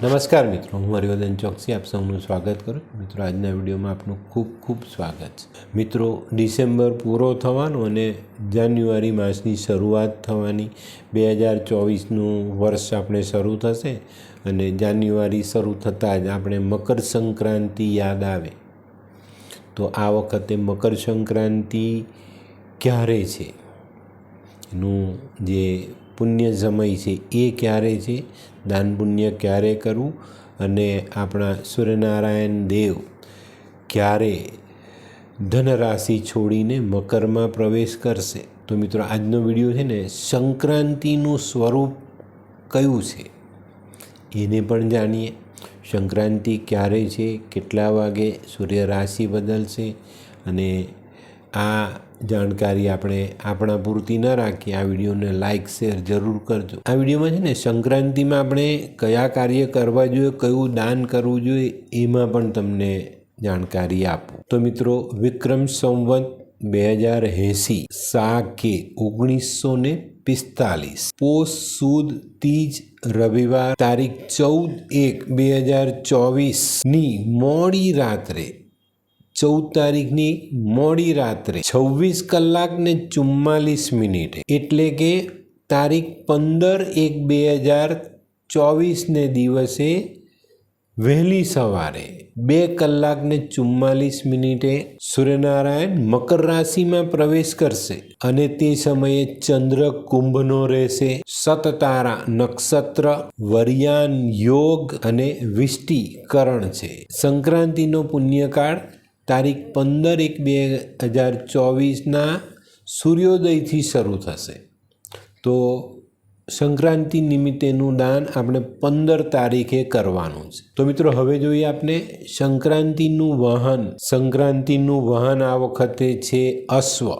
નમસ્કાર મિત્રો, હું હરિવર્ધન ચોકસી, આપ સૌનું સ્વાગત કરું મિત્રો, આજના વિડીયોમાં આપનું ખૂબ ખૂબ સ્વાગત છે. મિત્રો, ડિસેમ્બર પૂરો થવાનો અને જાન્યુઆરી માસની શરૂઆત થવાની બે હજાર ચોવીસનું વર્ષ આપણે શરૂ થશે અને જાન્યુઆરી શરૂ થતાં જ આપણે મકર સંક્રાંતિ યાદ આવે. તો આ વખતે મકર સંક્રાંતિ ક્યારે છે? એનું જે પુણ્ય સમય છે, એ ક્યારે છે? દાન પુણ્ય ક્યારે કરવું અને આપણા સૂર્યનારાયણ દેવ ક્યારે ધનરાશિ છોડીને મકરમાં પ્રવેશ કરશે? તો મિત્રો, આજનો વીડિયો છે ને સંક્રાંતિનું સ્વરૂપ કયું છે? એને પણ જાણીએ. સંક્રાંતિ ક્યારે છે? કેટલા વાગે સૂર્ય રાશિ બદલશે? અને આ જાણકારી આપણે આપણા પૂરતી ન રાખીએ આ વિડીયોને લાઇક શેર જરૂર કરજો. આ વિડીયોમાં છે ને સંક્રાંતિમાં આપણે કયા કાર્ય કરવા જોઈએ, કયું દાન કરવું જોઈએ, એમાં પણ તમને જાણકારી આપો. તો મિત્રો, વિક્રમ સંવત બે હજાર એંસી, સાકે ઓગણીસો ને પિસ્તાલીસ, પોષ, સુદ, તીજ, રવિવાર, તારીખ ચૌદ એક બે હજાર ચોવીસની મોડી રાત્રે ચૌદ તારીખની મોડી રાત્રે છવ્વીસ કલાક ને ચુમ્માલીસ મિનિટે, એટલે કે તારીખ પંદર એક બે હજાર ચોવીસને દિવસે વહેલી સવારે બે કલાક ને ચુમ્માલીસ મિનિટે સૂર્યનારાયણ મકર રાશિમાં પ્રવેશ કરશે અને તે સમયે ચંદ્ર કુંભનો રહેશે, સતતારા નક્ષત્ર, વરિયાન યોગ અને વિષ્ટિકરણ છે. સંક્રાંતિનો પુણ્યકાળ તારીખ પંદર એક બે હજાર ચોવીસના સૂર્યોદયથી શરૂ થશે. તો સંક્રાંતિ નિમિત્તેનું દાન આપણે પંદર તારીખે કરવાનું છે. તો મિત્રો, હવે જોઈએ આપણે સંક્રાંતિનું વહન. સંક્રાંતિનું વહન આ વખતે છે અશ્વ.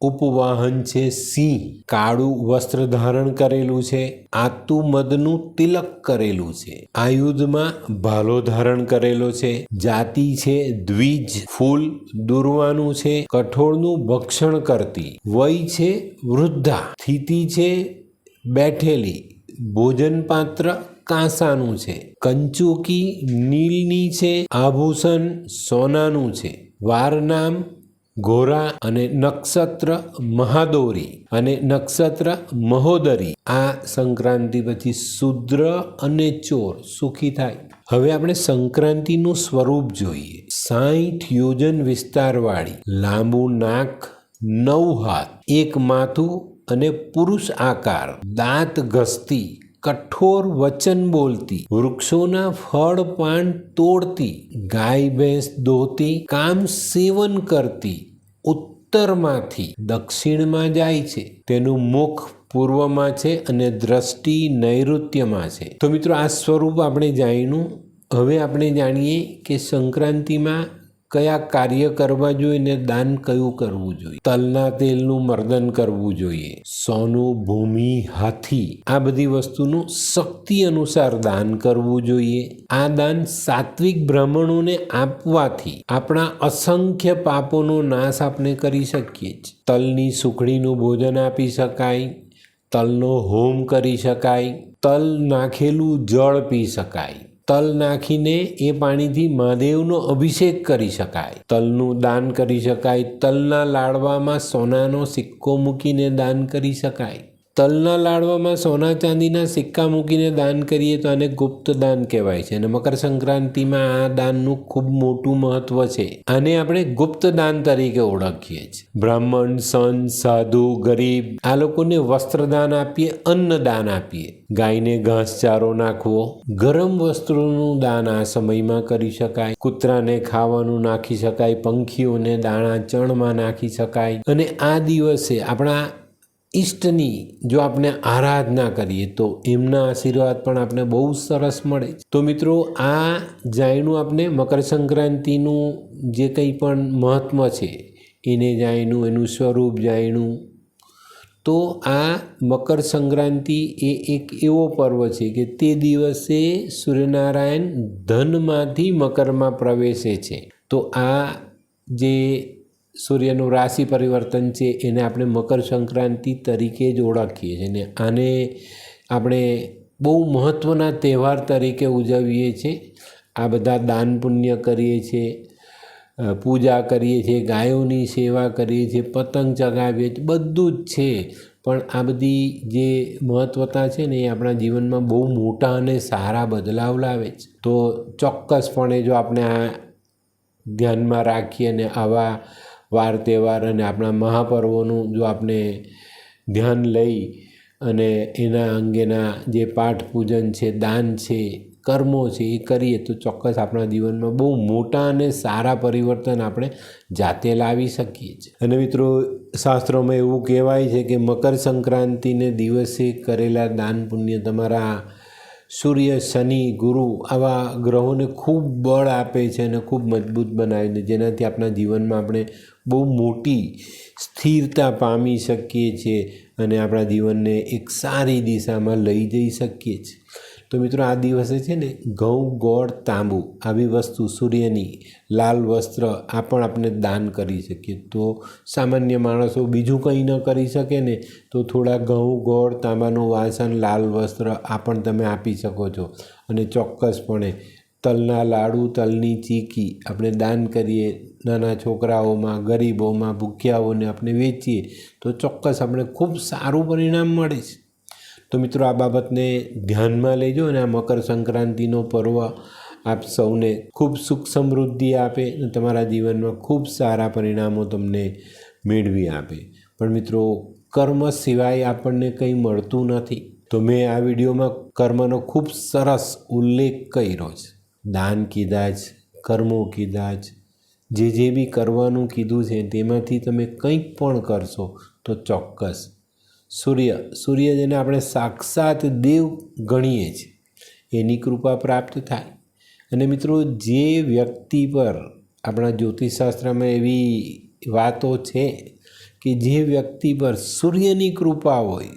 ઉપવાહન છે સિંહ. કાળું વસ્ત્ર ધારણ કરેલું છે. આતુ મદનું તિલક કરેલું છે. આયુધમાં ભાલો ધારણ કરેલો છે. જાતિ છે દ્વિજ. ફૂલ દુર્વાનું છે. કઠોળનું ભક્ષણ કરતી. વય છે વૃદ્ધા. સ્થિતિ છે બેઠેલી. ભોજન પાત્ર કાંસાનું છે. કંચુકી નીલની છે. આભૂષણ સોનાનું છે. વાર નામ ગોરા અને નક્ષત્ર મહાદોરી અને નક્ષત્ર મહોદરી. આ સંક્રાંતિ પછી શુદ્ર અને ચોર સુખી થાય. હવે આપણે સંક્રાંતિનું સ્વરૂપ જોઈએ. સાઠ યોજન વિસ્તારવાળી, લાંબુ નાક, નવ હાથ, એક માથું અને પુરુષ આકાર, દાંત ઘસતી, કઠોર વચન બોલતી, વૃક્ષોના ફળ પાન તોડતી, ગાય ભેંસ દોતી કામ સેવન કરતી ઉત્તરમાંથી દક્ષિણમાં જાય છે. તેનું મુખ પૂર્વમાં છે અને દ્રષ્ટિ નૈઋત્યમાં છે. તો મિત્રો, આ સ્વરૂપ આપણે જાણ્યું. હવે આપણે જાણીએ કે સંક્રાંતિમાં કયા કાર્ય કરવા જોઈએ ને દાન કયું કરવું જોઈએ? તલના તેલનું મર્દન કરવું જોઈએ. સોનું, ભૂમિ, હાથી, આ બધી વસ્તુનું શક્તિ અનુસાર દાન કરવું જોઈએ. આ દાન સાત્વિક બ્રાહ્મણોને આપવાથી આપણા અસંખ્ય પાપોનો નાશ આપણે કરી શકીએ છીએ. તલની સુખડીનું ભોજન આપી શકાય, તલનો હોમ કરી શકાય, તલ નાખેલું જળ પી શકાય. તલ નાખીને એ પાણીથી મહાદેવનો અભિષેક કરી શકાય. તલનું દાન કરી શકાય. તલના લાડવામાં સોનાનો સિક્કો મૂકીને દાન કરી શકાય. તલના લાડવામાં સોના ચાંદીના સિક્કા મૂકીને દાન કરીએ તો આને ગુપ્ત દાન કહેવાય છે અને મકર સંક્રાંતિમાં આ દાનનું ખૂબ મોટું મહત્વ છે. આને આપણે ગુપ્ત દાન તરીકે ઓળખીએ છીએ. બ્રાહ્મણ, સંત, સાધુ, ગરીબ, આ લોકોને વસ્ત્રદાન આપીએ, અન્ન દાન આપીએ. ગાયને ઘાસચારો નાખવો, ગરમ વસ્ત્રોનું દાન આ સમયમાં કરી શકાય. કૂતરાને ખાવાનું નાખી શકાય, પંખીઓને દાણા ચણમાં નાખી શકાય. અને આ દિવસે આપણા ઈષ્ટની જો આપણે આરાધના કરીએ તો એમના આશીર્વાદ પણ આપણે બહુ સરસ મળે તો મિત્રો, આ જાયનું આપણે મકર સંક્રાંતિનું જે કંઈ પણ મહત્ત્વ છે, એને જાયનું, એનું સ્વરૂપ જાયનું, તો આ મકર સંક્રાંતિ એ એક એવો પર્વ છે કે તે દિવસે સૂર્યનારાયણ ધનમાંથી મકરમાં પ્રવેશે છે. તો આ જે સૂર્યનું રાશિ પરિવર્તન છે, એને આપણે મકર સંક્રાંતિ તરીકે જ ઓળખીએ છીએ ને આને આપણે બહુ મહત્ત્વના તહેવાર તરીકે ઉજવીએ છીએ. આ બધા દાન પુણ્ય કરીએ છીએ પૂજા કરીએ છીએ, ગાયોની સેવા કરીએ છીએ, પતંગ ચગાવીએ છીએ, બધું જ છે. પણ આ બધી જે મહત્ત્વતા છે ને એ આપણા જીવનમાં બહુ મોટા અને સારા બદલાવ લાવે છે. તો ચોક્કસપણે જો આપણે આ ધ્યાનમાં રાખીએ અને આવા વાર તહેવાર અને આપણા મહાપર્વોનું જો આપણે ધ્યાન લઈ અને એના અંગેના જે પાઠ પૂજન છે, દાન છે, કર્મો છે, એ કરીએ તો ચોક્કસ આપણા જીવનમાં બહુ મોટા અને સારા પરિવર્તન આપણે જાતે લાવી શકીએ છીએ. અને મિત્રો, શાસ્ત્રોમાં એવું કહેવાય છે કે મકર સંક્રાંતિને દિવસે કરેલા દાન પુણ્ય તમારા સૂર્ય, શનિ, ગુરુ આવા ગ્રહોને ખૂબ બળ આપે છે અને ખૂબ મજબૂત બનાવે છે. જેનાથી આપણા જીવનમાં આપણે બહુ મોટી સ્થિરતા પામી શકીએ છીએ અને આપણા જીવનને એક સારી દિશામાં લઈ જઈ શકીએ છીએ. તો મિત્રો આ દિવસે છે ને ઘઉં ગોળ, તાંબુ આવી વસ્તુ, સૂર્યની લાલ વસ્ત્ર આ પણ આપણે દાન કરી શકીએ. તો સામાન્ય માણસો બીજું કંઈ ન કરી શકે ને તો થોડા ઘઉં ગોળ, તાંબાનું વાસણ, લાલ વસ્ત્ર આ પણ તમે આપી શકો છો. અને ચોક્કસપણે તલના લાડુ, તલની ચીકી આપણે દાન કરીએ. નાના છોકરાઓમાં, ગરીબોમાં, ભૂખ્યાઓને આપણે વેચીએ તો ચોક્કસ આપણે ખૂબ સારું પરિણામ મળે છે. તો મિત્રો આ બાબતને ધ્યાનમાં લેજો અને આ મકર સંક્રાંતિનો પર્વ આપ સૌને ખૂબ સુખ સમૃદ્ધિ આપે અને તમારા જીવનમાં ખૂબ સારા પરિણામો તમને મેળવી આપે. પણ મિત્રો, કર્મ સિવાય આપણને કંઈ મળતું નથી. તો મેં આ વિડીયોમાં કર્મનો ખૂબ સરસ ઉલ્લેખ કર્યો છે. દાન કીધા જ કર્મો કીધા જ જે જે બી કરવાનું કીધું છે, તેમાંથી તમે કંઈક પણ કરશો તો ચોક્કસ સૂર્ય. સૂર્ય જેને આપણે સાક્ષાત દેવ ગણીએ છીએ. એની કૃપા પ્રાપ્ત થાય. અને મિત્રો, જે વ્યક્તિ પર આપણા જ્યોતિષશાસ્ત્રમાં એવી વાતો છે કે જે વ્યક્તિ પર સૂર્યની કૃપા હોય,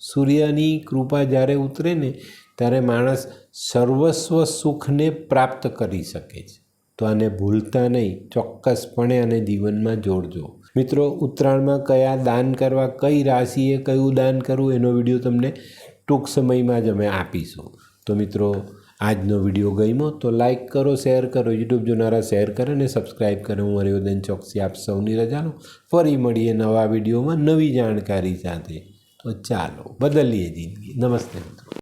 સૂર્યની કૃપા જ્યારે ઉતરે ને, ત્યારે માણસ સર્વસ્વ સુખને પ્રાપ્ત કરી શકે છે. તો આને ભૂલતા નહીં. ચોક્કસપણે આને જીવનમાં જોડજો. મિત્રો, ઉત્તરાયણમાં કયા દાન કરવા, કઈ રાશિએ કયું દાન કરવું, એનો વીડિયો તમને ટૂંક સમયમાં જ અમે આપીશું. તો મિત્રો, આજનો વીડિયો ગમ્યો તો લાઇક કરો, શેર કરો, યુટ્યુબ જોનારા શેર કરે અને સબસ્ક્રાઈબ કરે. હું હરિવર્ધન ચોકસી, આપ સૌની રજાનો ફરી મળીએ નવા વિડીયોમાં નવી જાણકારી સાથે. તો ચાલો, બદલીએ જિંદગી. નમસ્તે મિત્રો.